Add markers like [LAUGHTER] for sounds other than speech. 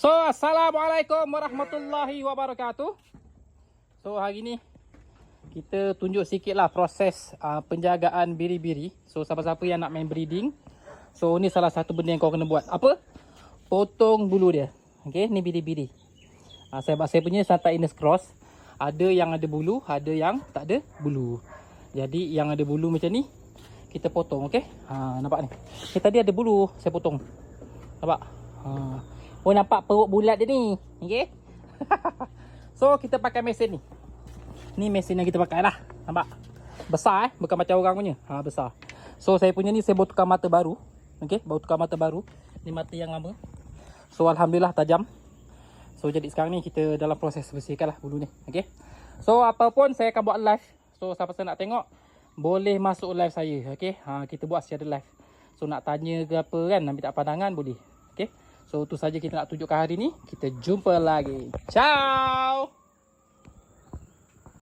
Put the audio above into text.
So, Assalamualaikum warahmatullahi wabarakatuh. So, hari ni kita tunjuk sikit lah proses uh, penjagaan biri-biri. So, siapa-siapa yang nak main breeding. So, ni salah satu benda yang kau kena buat. Apa? Potong bulu dia. Okay, ni biri-biri. Uh, saya, saya punya Santa Ines Cross. Ada yang ada bulu, ada yang tak ada bulu. Jadi, yang ada bulu macam ni, kita potong, okay? Ha, nampak ni. Okay, tadi ada bulu, saya potong. Nampak? Ha. Oh nampak perut bulat dia ni. Okey. [LAUGHS] so kita pakai mesin ni. Ni mesin yang kita pakai lah. Nampak? Besar eh. Bukan macam orang punya. Ha besar. So saya punya ni saya baru tukar mata baru. Okey. Baru tukar mata baru. Ni mata yang lama. So Alhamdulillah tajam. So jadi sekarang ni kita dalam proses bersihkan lah bulu ni. Okey. So apapun saya akan buat live. So siapa-siapa nak tengok. Boleh masuk live saya. Okey. Ha, kita buat secara live. So nak tanya ke apa kan. Nak minta pandangan boleh. Okay. So itu saja kita nak tunjukkan hari ni. Kita jumpa lagi. Ciao.